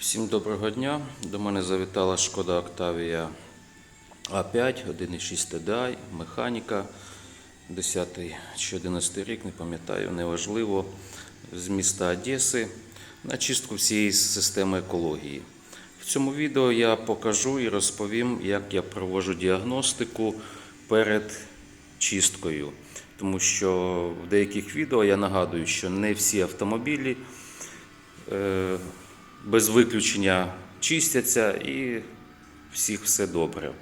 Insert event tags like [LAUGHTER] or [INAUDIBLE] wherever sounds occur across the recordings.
Всім доброго дня. До мене завітала шкода Octavia А5, 1,6 TDI, механіка, 10 чи 11 рік, не пам'ятаю, неважливо, з міста Одеси на чистку всієї системи екології. В цьому відео я покажу і розповім, як я проводжу діагностику перед чисткою. Тому що в деяких відео я нагадую, що не всі автомобілі е, без виключення чистяться і всіх все добре.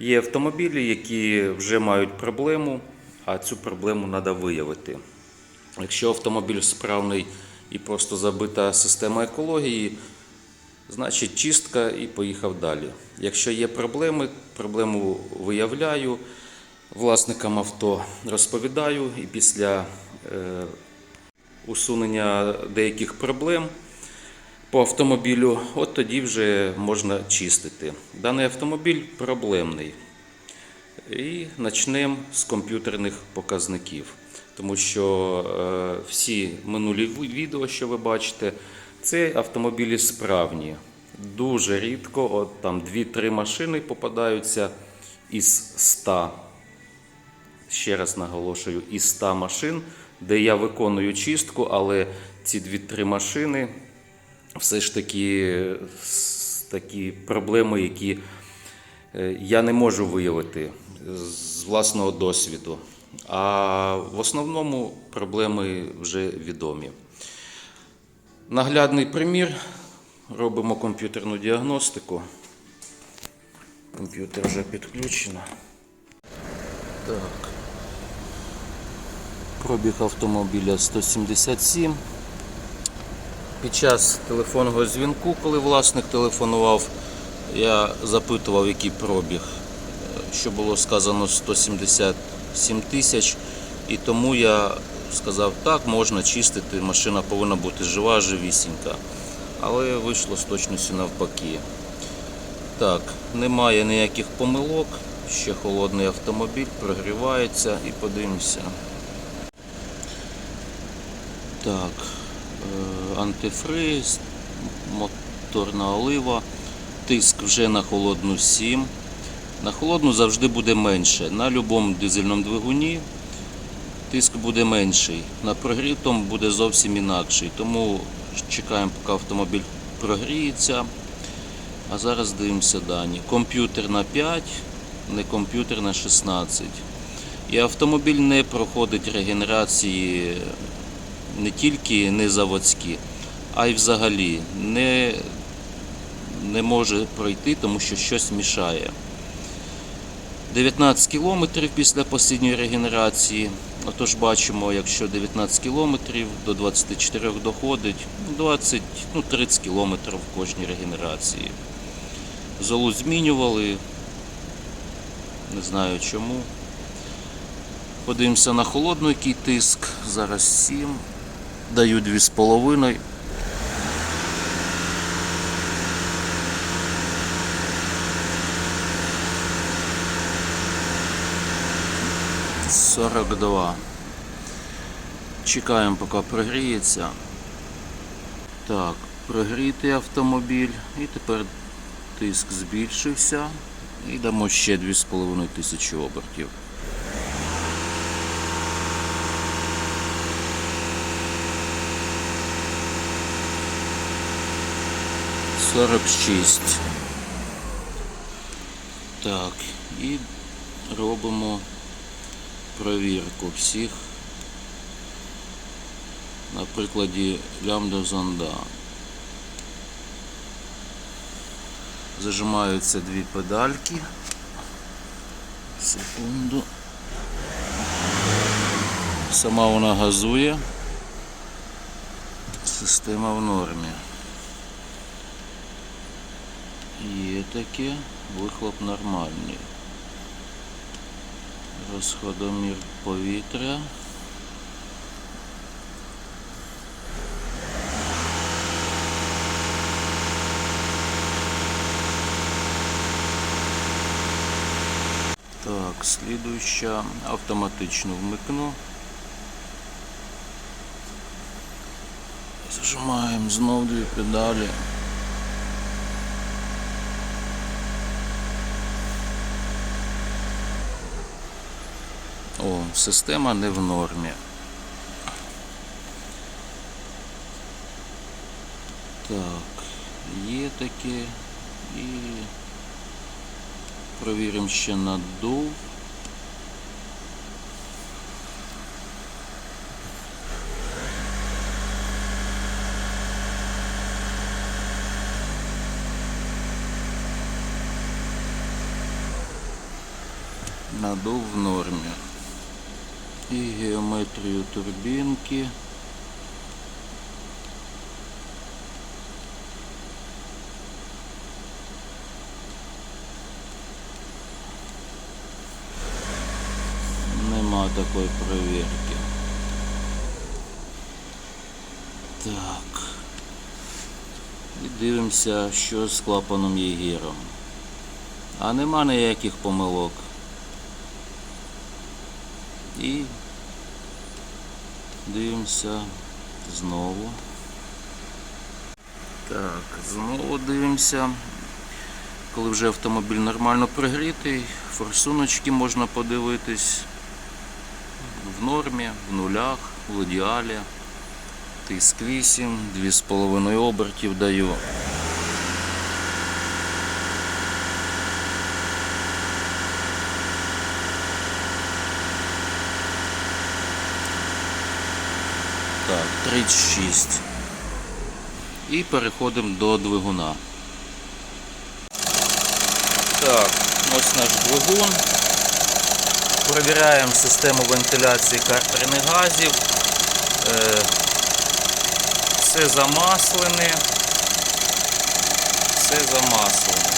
Є автомобілі, які вже мають проблему, а цю проблему треба виявити. Якщо автомобіль справний і просто забита система екології, значить чистка і поїхав далі. Якщо є проблеми, проблему виявляю, власникам авто розповідаю і після е, усунення деяких проблем по автомобілю, от тоді вже можна чистити. Даний автомобіль проблемний. І почнемо з комп'ютерних показників. Тому що е, всі минулі відео, що ви бачите, це автомобілі справні. Дуже рідко, от там 2-3 машини попадаються із 100 ще раз наголошую, із 100 машин, де я виконую чистку, але ці 2-3 машини все ж таки такі проблеми, які е, я не можу виявити з власного досвіду. А в основному проблеми вже відомі. Наглядний примір. Робимо комп'ютерну діагностику. Комп'ютер вже підключено. Так. Пробіг автомобіля 177. Під час телефонного дзвінку, коли власник телефонував, я запитував, який пробіг. Е, Що було сказано 177 тисяч. І тому я сказав, так, можна чистити, машина повинна бути жива, живісінька. Але вийшло з точністю навпаки. Так, немає ніяких помилок. Ще холодний автомобіль, прогрівається і подивимося. Так, антифриз, моторна олива, тиск вже на холодну 7. На холодну завжди буде менше. На будь-якому дизельному двигуні тиск буде менший. На прогрітому буде зовсім інакший. Тому чекаємо, поки автомобіль прогріється. А зараз дивимося дані. Комп'ютер на 5, не комп'ютер на 16. І автомобіль не проходить регенерації не тільки не заводські, а й взагалі не, не може пройти, тому що щось мішає. 19 кілометрів після останньої регенерації. Отож бачимо, якщо 19 кілометрів до 24 доходить, 20, ну, 30 кілометрів в кожній регенерації. Золу змінювали, не знаю чому. Подивимося на холодну, який тиск. Зараз 7. Даю 2,5. Сорок два. Чекаємо, поки прогріється. Так, прогрітий автомобіль. І тепер тиск збільшився. І дамо ще 2,5 тисячі обертів. 46. Так, і робимо провірку всіх на прикладі лямбда зонда. Зажимаються дві педальки. Секунду. Сама вона газує. Система в нормі. Є таке, вихлоп нормальний. Розходомір повітря. Так, слідуюча автоматично вмикну. Зажимаємо знов дві педалі. Система не в нормі. Так, є таке. І провіримо ще надув. Надув в нормі. І геометрію турбінки. Нема такої перевірки. Так. І дивимося, що з клапаном Єгіром. А нема ніяких помилок. І дивимося знову. Так, знову дивимося. Коли вже автомобіль нормально пригрітий, форсуночки можна подивитись в нормі, в нулях, в ідеалі. Тиск 8, 2,5 обертів даю. Так, 36. І переходимо до двигуна. Так, ось наш двигун. Провіряємо систему вентиляції картерних газів. Е, Все замаслене. Все замаслене.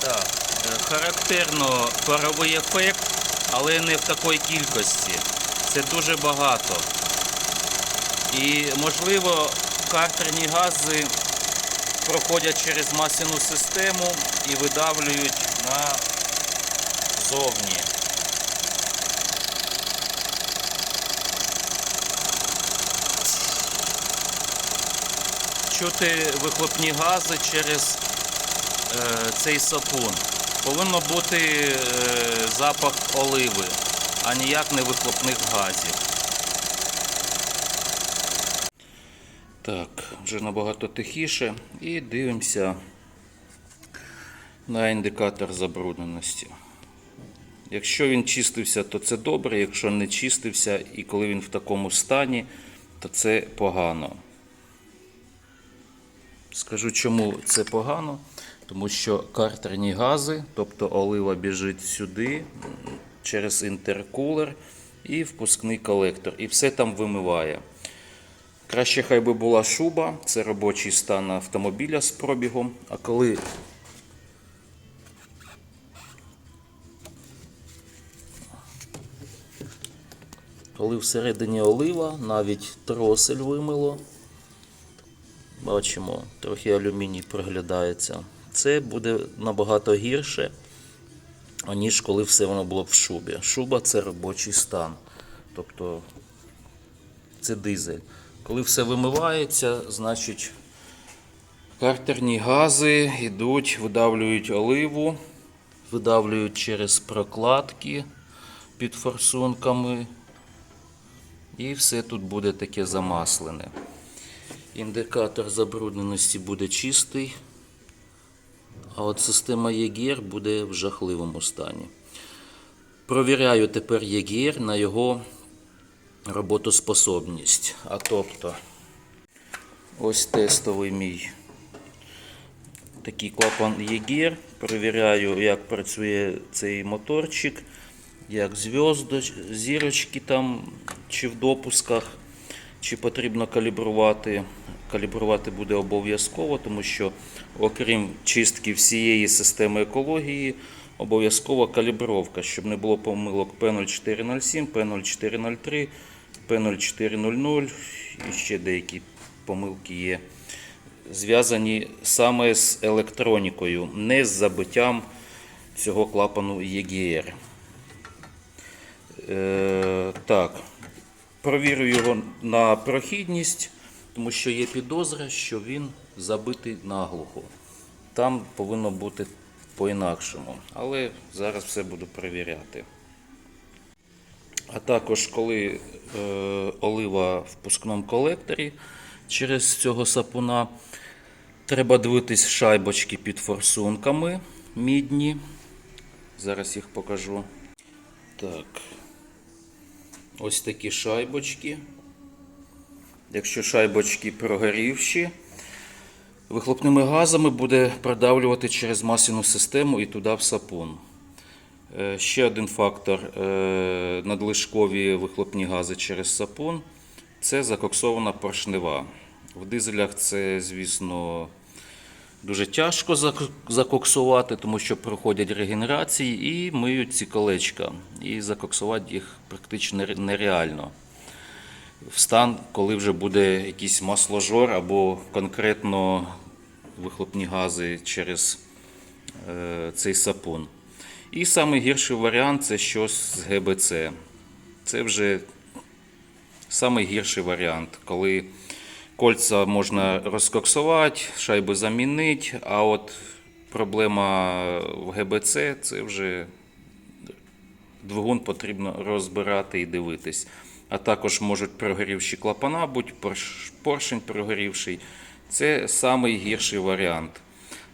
Так, е, характерно паровий ефект, але не в такій кількості. Це дуже багато. І можливо картерні гази проходять через масляну систему і видавлюють на зовні. Чути вихлопні гази через е, цей сапун. Повинно бути е, запах оливи, а ніяк не вихлопних газів. Так, вже набагато тихіше. І дивимося на індикатор забрудненості. Якщо він чистився, то це добре. Якщо не чистився і коли він в такому стані, то це погано. Скажу, чому це погано. Тому що картерні гази, тобто олива біжить сюди через інтеркулер і впускний колектор. І все там вимиває. Краще хай би була шуба, це робочий стан автомобіля з пробігом. А коли коли всередині олива, навіть тросель вимило, бачимо, трохи алюміній проглядається. Це буде набагато гірше, аніж коли все воно було в шубі. Шуба це робочий стан. Тобто це дизель. Коли все вимивається, значить картерні гази йдуть, видавлюють оливу, видавлюють через прокладки під форсунками. І все тут буде таке замаслене. Індикатор забрудненості буде чистий, а от система ЄГР буде в жахливому стані. Провіряю тепер ЄГР на його роботоспособність. А тобто, ось тестовий мій такий клапан ЄГР. Перевіряю, як працює цей моторчик, як зв'язки, зірочки там, чи в допусках, чи потрібно калібрувати. Калібрувати буде обов'язково, тому що, окрім чистки всієї системи екології, обов'язкова калібровка, щоб не було помилок P0407, P0403, P0400 і ще деякі помилки є. Зв'язані саме з електронікою, не з забиттям цього клапану EGR. Е, так, провірю його на прохідність, тому що є підозра, що він забитий наглухо. Там повинно бути по-інакшому. Але зараз все буду перевіряти. А також коли е, олива в пускному колекторі через цього сапуна, треба дивитись шайбочки під форсунками мідні. Зараз їх покажу. Так. Ось такі шайбочки. Якщо шайбочки прогорівші, вихлопними газами буде продавлювати через масляну систему і туди в сапун. Е, Ще один фактор е, надлишкові вихлопні гази через сапун це закоксована поршнева. В дизелях це, звісно, дуже тяжко закоксувати, тому що проходять регенерації і миють ці колечка. І закоксувати їх практично нереально. В стан, коли вже буде якийсь масложор або конкретно вихлопні гази через е, цей сапун. І найгірший варіант це щось з ГБЦ. Це вже найгірший варіант, коли кольця можна розкоксувати, шайби замінити, а от проблема в ГБЦ це вже двигун потрібно розбирати і дивитись. А також можуть прогорівші клапана, будь поршень прогорівший. Це найгірший варіант.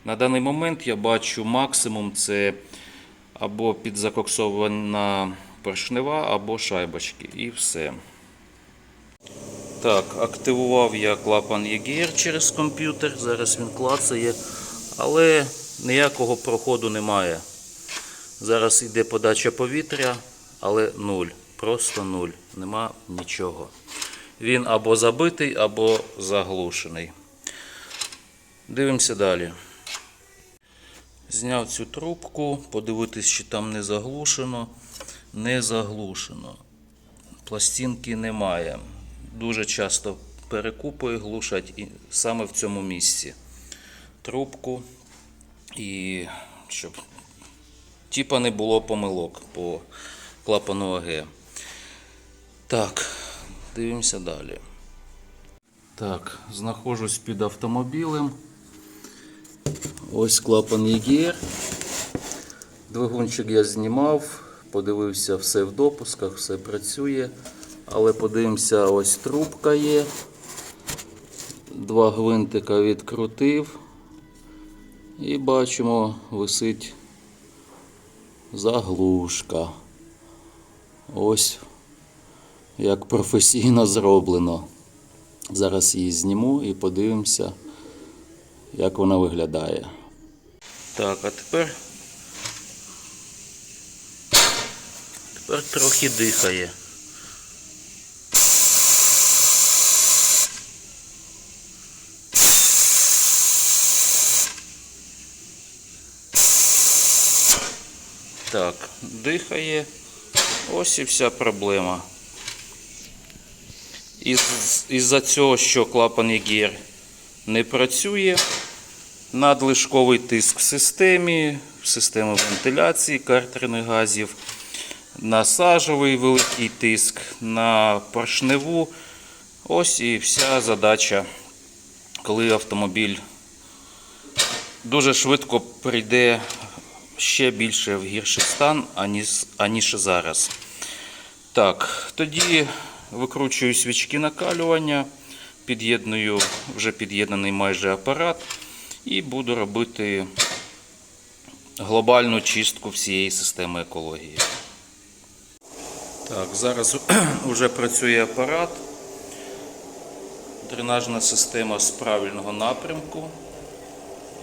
На даний момент я бачу максимум це або підзакоксована поршнева, або шайбочки. І все. Так, активував я клапан EGR через комп'ютер. Зараз він клацає, але ніякого проходу немає. Зараз йде подача повітря, але нуль. Просто нуль. Нема нічого. Він або забитий, або заглушений. Дивимося далі. Зняв цю трубку, подивитись, чи там не заглушено. Не заглушено. Пластинки немає. Дуже часто перекупи глушать і саме в цьому місці. Трубку і щоб типа не було помилок по клапану АГ. Так, дивимося далі. Так, знаходжусь під автомобілем. Ось клапан EGR. Двигунчик я знімав, подивився все в допусках, все працює. Але подивимося, ось трубка є. Два гвинтика відкрутив. І бачимо, висить заглушка. Ось як професійно зроблено. Зараз її зніму і подивимося, як вона виглядає. Так, а тепер. Тепер трохи дихає. Так, дихає. Ось і вся проблема. Із, із-за цього, що клапан EGR не працює, надлишковий тиск в системі, в системі вентиляції картерних газів, насажовий великий тиск на поршневу. Ось і вся задача, коли автомобіль дуже швидко прийде ще більше в гірший стан, аніж, зараз. Так, тоді викручую свічки накалювання, під'єдную вже під'єднаний майже апарат і буду робити глобальну чистку всієї системи екології. Так, зараз [CLEARS THROAT] вже працює апарат. Дренажна система з правильного напрямку.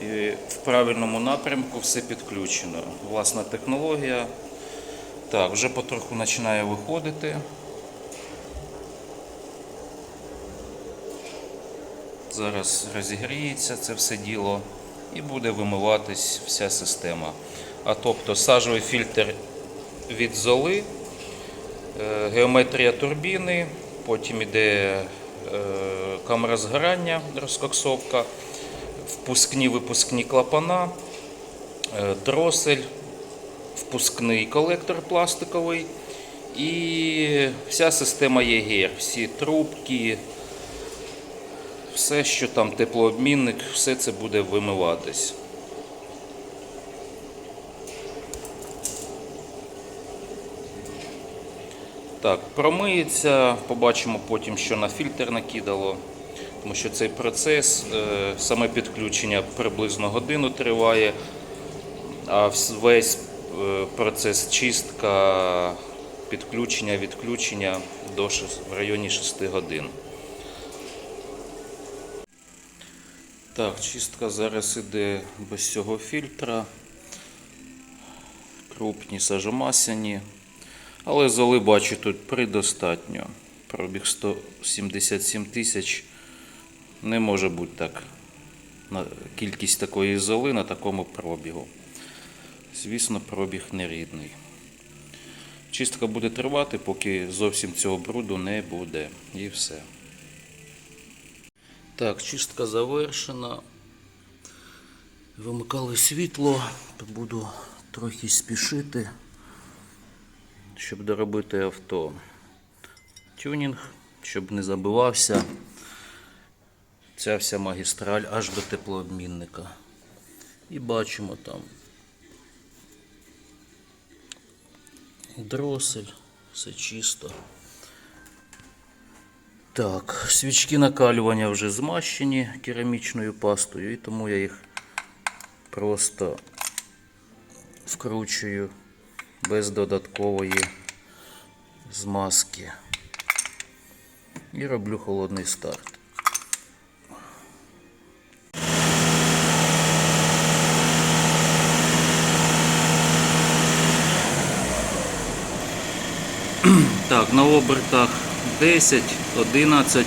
І в правильному напрямку все підключено. Власна технологія. Так, вже потроху починає виходити. Зараз розігріється це все діло і буде вимиватись вся система. А тобто сажовий фільтр від золи, е, геометрія турбіни, потім іде е, камера згорання, розкоксовка, впускні випускні клапана, е, дросель, впускний колектор пластиковий І вся система ЄГР, всі трубки, все, що там теплообмінник, все це буде вимиватись. Так, промиється, побачимо потім, що на фільтр накидало. Тому що цей процес, е, саме підключення приблизно годину триває, а весь е, процес чистка, підключення, відключення до в районі 6 годин. Так, чистка зараз іде без цього фільтра. Крупні сажомасяні. Але золи бачу тут предостатньо. Пробіг 177 тисяч. Не може бути так. Кількість такої золи на такому пробігу. Звісно, пробіг нерідний. Чистка буде тривати, поки зовсім цього бруду не буде. І все. Так, чистка завершена. Вимикали світло. Буду трохи спішити щоб доробити авто. Тюнінг, щоб не забивався ця вся магістраль аж до теплообмінника. І бачимо там дросель, все чисто. Так, свічки накалювання вже змащені керамічною пастою, і тому я їх просто вкручую без додаткової змазки. І роблю холодний старт. Так, на обертах 10, 11,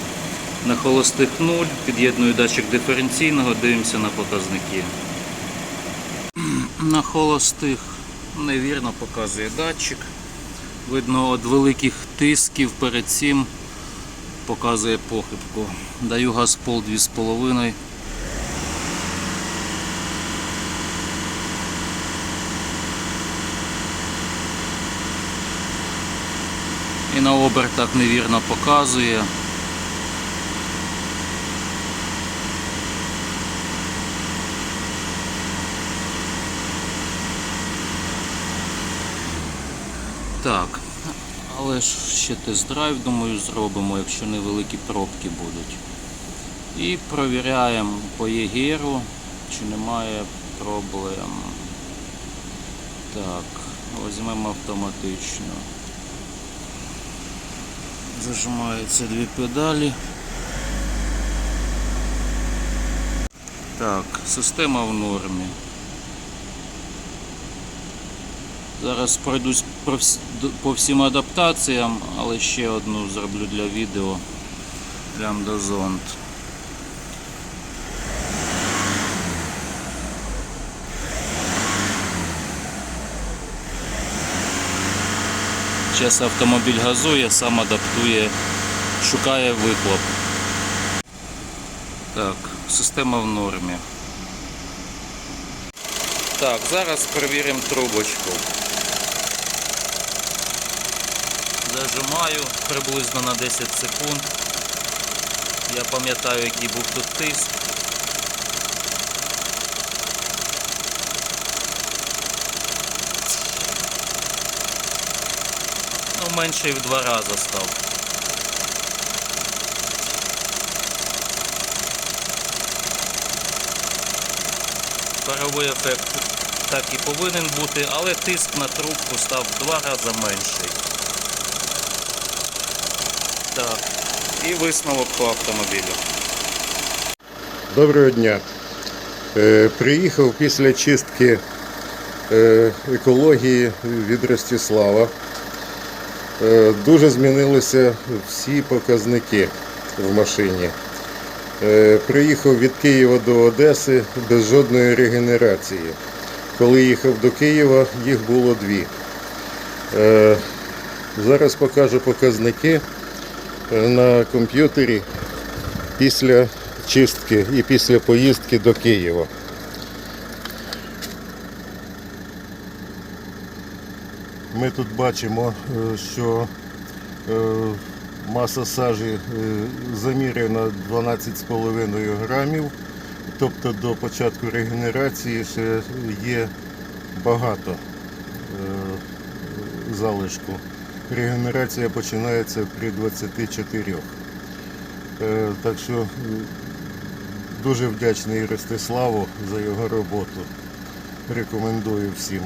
на холостих 0, під'єдную датчик диференційного, дивимося на показники. На холостих невірно показує датчик. Видно, від великих тисків перед цим показує похибку. Даю газ пол 2,5. На обертах невірно показує. Так, але ж ще тест-драйв, думаю, зробимо, якщо невеликі пробки будуть. І провіряємо по ЄГРу, чи немає проблем. Так, візьмемо автоматично. Зажимаються дві педалі. Так, система в нормі. Зараз пройдусь по всім адаптаціям, але ще одну зроблю для відео. Лямдозонт. Зараз автомобіль газує, сам адаптує, шукає вихлоп. Так, система в нормі. Так, зараз перевіримо трубочку. Зажимаю приблизно на 10 секунд. Я пам'ятаю, який був тут тиск. Менше в два рази став. Паровий ефект так і повинен бути, але тиск на трубку став в два рази менший. Так, і висновок по автомобілю. Доброго дня. Е, приїхав після чистки е, екології від Ростислава. Е, дуже змінилися всі показники в машині. Е, приїхав від Києва до Одеси без жодної регенерації. Коли їхав до Києва, їх було дві. Е, зараз покажу показники на комп'ютері після чистки і після поїздки до Києва. Ми тут бачимо, е, що е, маса сажі е, заміряна 12,5 грамів. Тобто до початку регенерації ще є багато залишку. Регенерація починається при 24. Е, Так що дуже вдячний Ростиславу за його роботу. Рекомендую всім.